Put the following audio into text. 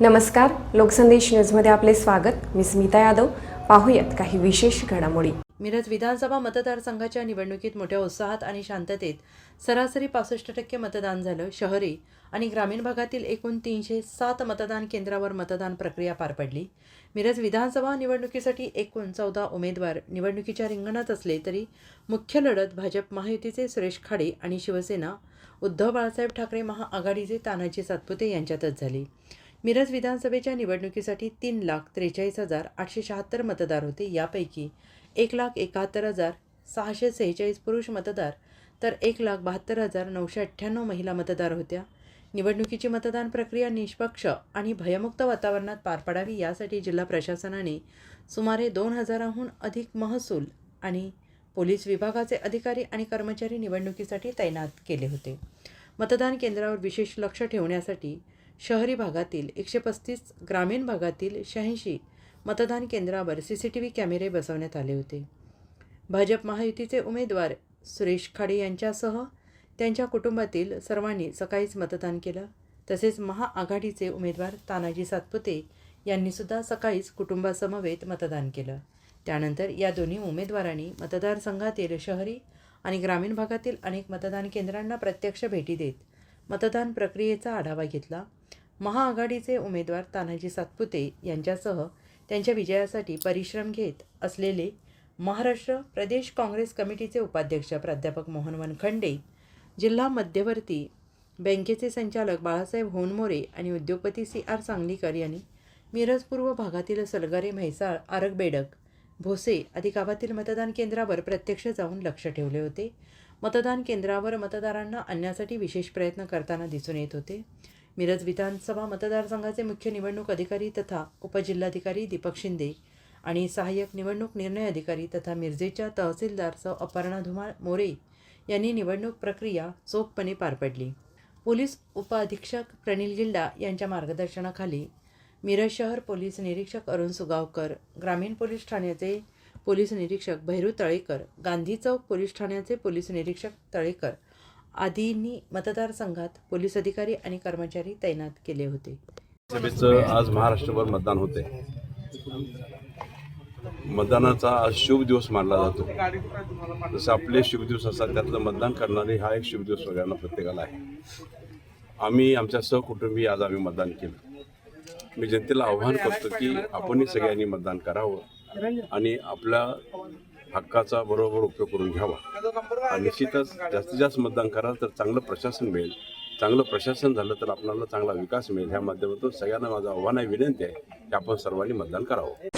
नमस्कार लोकसंदेश न्यूजमध्ये आपले स्वागत. मी स्मिता यादव. पाहूयात काही विशेष घडामोडी. मिरज विधानसभा मतदारसंघाच्या निवडणुकीत मोठ्या उत्साहात आणि शांततेत सरासरी पासष्ट टक्के मतदान झालं शहरी आणि ग्रामीण भागातील एकूण तीनशे सात मतदान केंद्रावर मतदान प्रक्रिया पार पडली. मिरज विधानसभा निवडणुकीसाठी एकूण चौदा उमेदवार निवडणुकीच्या रिंगणात असले तरी मुख्य लढत भाजप महायुतीचे सुरेश खाडे आणि शिवसेना. उद्धव बाळासाहेब ठाकरे महाआघाडीचे तानाजी सातपुते यांच्यातच झाली. मिरज विधानसभेच्या निवडणुकीसाठी तीन लाख त्रेचाळीस हजार आठशे शहात्तर मतदार होते. यापैकी एक लाख एकाहत्तर हजार सहाशे सेहेचाळीस पुरुष मतदार तर एक लाख बहात्तर हजार नऊशे अठ्ठ्याण्णव महिला मतदार होत्या. निवडणुकीची मतदान प्रक्रिया निष्पक्ष आणि भयमुक्त वातावरणात पार पडावी यासाठी जिल्हा प्रशासनाने सुमारे दोन हजाराहून अधिक महसूल आणि पोलीस विभागाचे अधिकारी आणि कर्मचारी निवडणुकीसाठी तैनात केले होते. मतदान केंद्रावर विशेष लक्ष ठेवण्यासाठी शहरी भागातील एकशे पस्तीस ग्रामीण भागातील शहाऐंशी मतदान केंद्रावर सी सी टी व्ही कॅमेरे बसवण्यात आले होते. भाजप महायुतीचे उमेदवार सुरेश खाडे यांच्यासह त्यांच्या कुटुंबातील सर्वांनी सकाळीच मतदान केलं. तसेच महाआघाडीचे उमेदवार तानाजी सातपुते यांनीसुद्धा सकाळीच कुटुंबासमवेत मतदान केलं. त्यानंतर या दोन्ही उमेदवारांनी मतदारसंघातील शहरी आणि ग्रामीण भागातील अनेक मतदान केंद्रांना प्रत्यक्ष भेटी देत मतदान प्रक्रियेचा आढावा घेतला. महाआघाडीचे उमेदवार तानाजी सातपुते यांच्यासह त्यांच्या विजयासाठी परिश्रम घेत असलेले महाराष्ट्र प्रदेश काँग्रेस कमिटीचे उपाध्यक्ष प्राध्यापक मोहन वनखंडे जिल्हा मध्यवर्ती बँकेचे संचालक बाळासाहेब होनमोरे आणि उद्योगपती सी आर सांगलीकर यांनी मिरज पूर्व भागातील सलगारे म्हैसाळ आरगबेडक भोसे आदी गावातील मतदान केंद्रावर प्रत्यक्ष जाऊन लक्ष ठेवले होते. मतदान केंद्रावर मतदारांना आणण्यासाठी विशेष प्रयत्न करताना दिसून येत होते. मिरज विधानसभा मतदारसंघाचे मुख्य निवडणूक अधिकारी तथा उपजिल्हाधिकारी दीपक शिंदे आणि सहाय्यक निवडणूक निर्णय अधिकारी तथा मिरजेच्या तहसीलदार सौ अपर्णा धुमाळ मोरे यांनी निवडणूक प्रक्रिया चोखपणे पार पडली. पोलीस उपअधीक्षक प्रणिल गिल्डा यांच्या मार्गदर्शनाखाली मिरज शहर पोलीस निरीक्षक अरुण सुगावकर ग्रामीण पोलीस ठाण्याचे पोलीस निरीक्षक भैरू तळेकर गांधी चौक पोलीस ठाण्याचे पोलीस निरीक्षक तळेकर आदींनी मतदारसंघात पोलीस अधिकारी आणि कर्मचारी तैनात केले होते. सभेचं आज महाराष्ट्रभर मतदान होते. मतदानाचा आज शुभ दिवस मानला जातो. जसं आपले शुभ दिवस असतात त्यातलं मतदान करणारे हा एक शुभ दिवस सगळ्यांना प्रत्येकाला आहे. आम्ही आमच्या सहकुटुंबी आज आम्ही मतदान केलं. मी जनतेला आव्हान करतो की आपणही सगळ्यांनी मतदान करावं आणि आपला हक्काचा बरोबर उपयोग करून घ्यावा. आणि निश्चितच जास्तीत जास्त मतदान करा तर चांगलं प्रशासन मिळेल. चांगलं प्रशासन झालं तर आपल्याला चांगला विकास मिळेल. ह्या माध्यमातून सगळ्यांना माझं आव्हान आहे विनंती आहे की आपण सर्वांनी मतदान करावं.